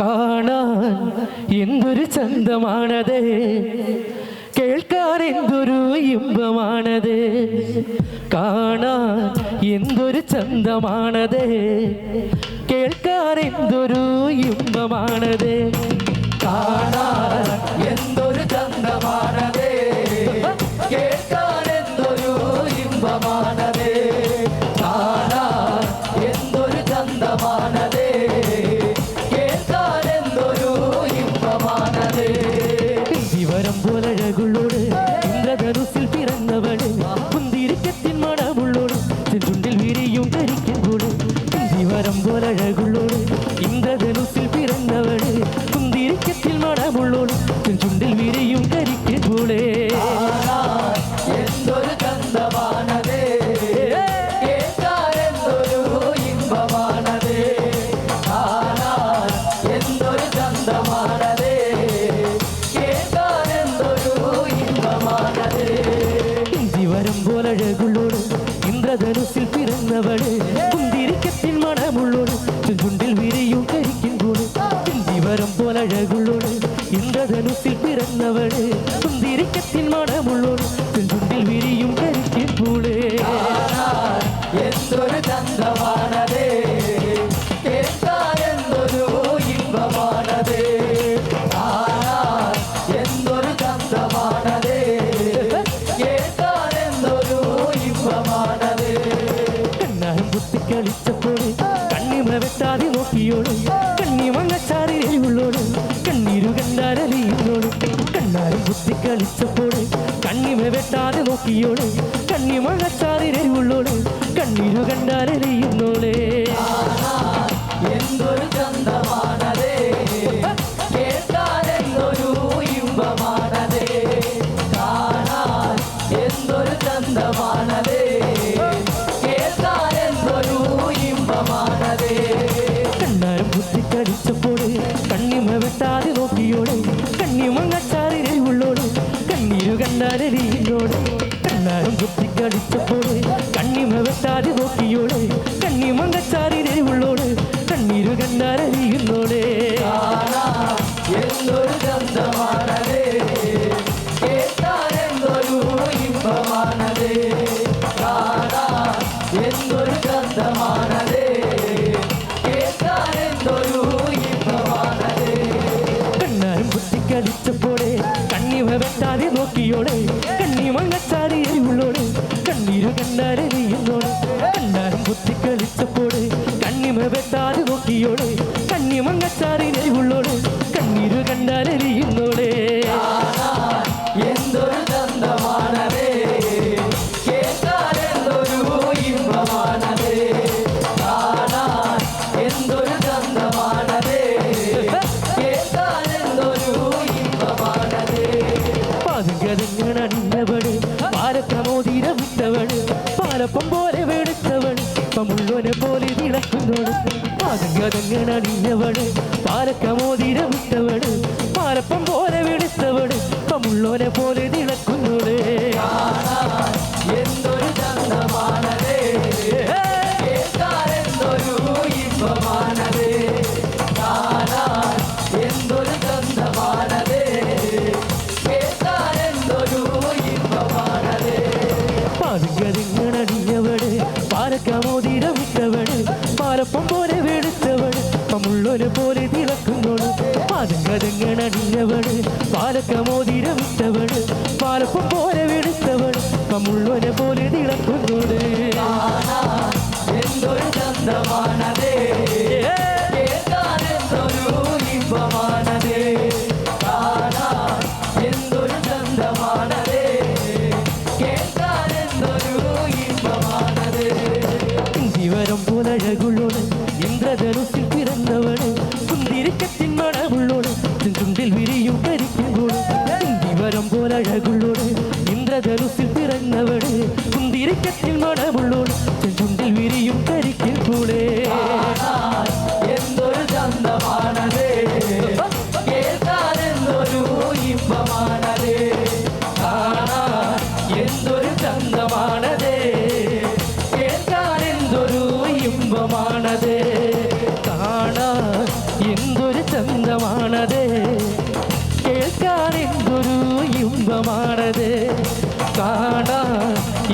കാണാൻ എന്തൊരു ചന്തമാണത്? കേൾക്കാൻ എന്തൊരു ഇമ്പമാണത്? കാണാൻ എന്തൊരു ചന്തമാണത്? കേൾക്കാൻ എന്തൊരു ഇമ്പമാണത്? കാണാൻ എന്തൊരു ചന്തമാണത്? ഇന്ദ്രധനുസിൽ പിറന്നവൾ. കുന്തിരിക്കത്തിൻ മണമുള്ളോട് ചുണ്ടിൽ വിരിയും ധരിക്കുമ്പോൾ വിവരം പോലഴകുള്ളോട് ഇന്ദ്രധനുസിൽ പിറന്നവൾ. കുന്തിരിക്കത്തിൽ മണമുള്ളോട് ചുണ്ടിൽ വിരിയും ധരിക്കുമ്പോളേ. എന്തൊരു ചന്തമാണത് എന്തൊരു ഇമ്പമാണത്? എന്തൊരു ചന്തമാണത് ഇന്ദ്രധനുസിൽ പിറന്നവൾ കുന്തിരിക്കത്തിൻ മണമുള്ളോട് ചുണ്ടിൽ വിരിയും കരിക്കുമ്പോൾ ദിവരം പോലഴകുള്ളോട് ഇന്ദ്രധനുസിൽ പിറന്നവൾ കുന്തിരിക്കത്തിൻ മണമുള്ളോട് ചുണ്ടിൽ വിരിയും കരിക്കുമ്പോളേ എന്തൊരു ചന്തമാണത് കേൾക്കാൻ എന്തൊരു ഇമ്പമാണത് കാണാൻ എന്തൊരു ചന്തമാണത് കേൾക്കാൻ എന്തൊരു കളിച്ചപ്പോൾ കണ്ണിമ വെട്ടാതെ നോക്കിയോട് കണ്ണി എരിവുള്ളോട് കണ്ണീരു കണ്ടാരലിയുള്ളോട് കണ്ണാരി കുത്തി കളിച്ചപ്പോൾ കണ്ണിമ വെട്ടാതെ നോക്കിയോട് കണ്ണി എരിവുള്ളോട് കണ്ണീരു കണ്ടാരലിയുന്നോളേ എന്തൊരു ചന്തമാണത് കുത്തിക്കടിച്ചപ്പോൾ കണ്ണിമ വെട്ടാതെ നോക്കിയോട്. കണ്ണിമങ്ങച്ചാറിനെ ഉള്ളോട് കണ്ണീരു കണ്ടാരലിയോട് കണ്ണാരം കുത്തിക്കടിച്ചപ്പോൾ കണ്ണിമ വെട്ടാതെ നോക്കിയോട്. കണ്ണിമങ്ങച്ചാറിനെ ഉള്ളോട് കണ്ണീരു കണ്ടാരലിയുന്നോടേ എന്തൊരു ചന്തമാണത് വെട്ടാതെ കണ്ണി മങ്ങച്ചാരി എരിവുള്ളോട് കണ്ണീരു കണ്ടാരറിയുന്നോട് പാതകതങ്ങളണിഞ്ഞവൾ പാലക്കമോതിര വിട്ടവൾ പാലപ്പം പോലെ വെളുത്തവൾ പമുള്ളോനെ പോലെ തിളക്കുന്നവൾ പാതകതങ്ങളണിഞ്ഞവൾ പാലക്കമോതിര വിട്ടവൾ പാലപ്പം പോലെ വെളുത്തവൾ പമുള്ളോനെ പോലെ തിളക്കുന്നവൾ പാതകതങ്ങളണിഞ്ഞവൾ പാലക്കമോതിര വിട്ടവൾ പാലപ്പം പോലെ വെടുത്തവൾ പമുള്ളോനെ പോലെ തിളക്കുന്നോൾ പാതകതങ്ങളണിഞ്ഞവൾ പാലക്കമോതിര വിട്ടവൾ പാലപ്പം പോലെ വെടുത്തവൾ പമുള്ളോനെ പോലെ തിളക്കുന്നോൾ എന്തൊരു ചന്തമാണത് ഇന്ദ്രധനുസിൽ പിറന്നവൾ കുന്തിരിക്കത്തിൽ മണമുള്ളോട്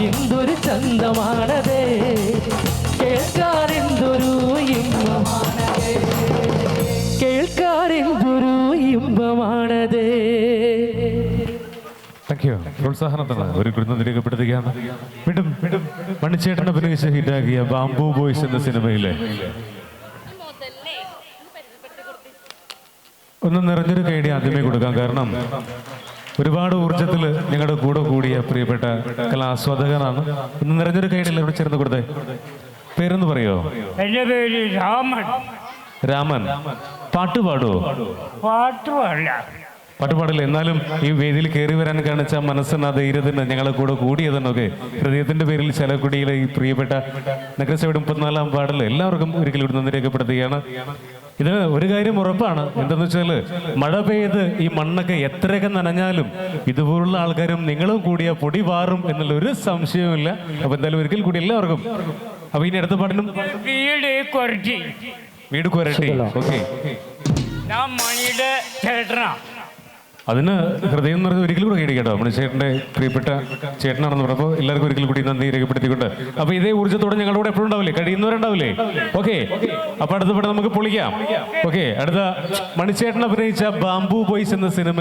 എന്തൊരു ചന്തമാണത്. കേൾക്കാൻ ഇമ്പമാണതേ. ഇമ്പമാണത്. ഇമ്പമാണതേ ഒരു രേഖപ്പെടുത്തുകയാണ് വീണ്ടും ഹിറ്റാക്കിയ ബാംബു ബോയ്സ് എന്ന സിനിമയിലെ ഒന്ന് നിറഞ്ഞൊരു കൈഡി ആദ്യമേ കൊടുക്കാം. കാരണം ഒരുപാട് ഊർജത്തിൽ ഞങ്ങളുടെ കൂടെ കൂടിയ പ്രിയപ്പെട്ട കലാസ്വാദകനാണ് ഇന്ന് നിറഞ്ഞൊരു കൈഡിൽ ഇവിടെ ചേർന്ന് കൊടുത്തേ. പേരെന്ന് പറയോ? എന്റെ പേര് രാമൻ. രാമൻ. പാട്ട് പാടുവോ? പാട്ടുമല്ല പാട്ട് പാടില്ല. എന്നാലും ഈ വേദിയിൽ കയറി വരാൻ കാണിച്ച മനസ്സിന് ആ ധൈര്യത്തിന് ഞങ്ങളെ കൂടെ കൂടിയതെന്നൊക്കെ ഹൃദയത്തിന്റെ പേരിൽ ചലക്കുടിയിലെ ഈ പ്രിയപ്പെട്ട നഗരസഭയുടെ മുപ്പത്തിനാലാം പാടില്ല എല്ലാവർക്കും ഒരിക്കലും ഇവിടെ നിന്ന് രേഖപ്പെടുത്തുകയാണ്. ഇത് ഒരു കാര്യം ഉറപ്പാണ്. എന്തെന്ന് വെച്ചാൽ മഴ പെയ്ത് ഈ മണ്ണൊക്കെ എത്രയൊക്കെ നനഞ്ഞാലും ഇതുപോലുള്ള ആൾക്കാരും നിങ്ങളും കൂടിയ പൊടി പാറും എന്നുള്ള ഒരു സംശയവുമില്ല. അപ്പൊ എന്തായാലും ഒരിക്കൽ കൂടി എല്ലാവർക്കും. അപ്പൊ ഇനി അടുത്ത പാട്ടിനും വീട് കൊരട്ടി. വീട് കൊരട്ടി. ഓക്കെ. ഞാൻ മണിയുടെ ചേട്ടനാ. അതിന് ഹൃദയം എന്ന് പറഞ്ഞ ഒരിക്കലും കൂടെ കേടി കേട്ടോ. ചേട്ടന്റെ പ്രിയപ്പെട്ട ചേട്ടനാണെന്ന് പറഞ്ഞപ്പോൾ എല്ലാവർക്കും ഒരിക്കൽ കൂടി നന്ദി രേഖപ്പെടുത്തിക്കൊണ്ട്. അപ്പോൾ ഇതേ ഊർജത്തോടെ ഞങ്ങളുടെ കൂടെ എപ്പോഴും ഉണ്ടാവില്ലേ? കഴിയുന്നവരുണ്ടാവില്ലേ? ഓക്കെ. അപ്പൊ അടുത്ത പടം നമുക്ക് പൊളിക്കാം. ഓക്കെ. അടുത്ത മണിച്ചേട്ടൻ അഭിനയിച്ച ബാംബു ബോയ്സ് എന്ന സിനിമ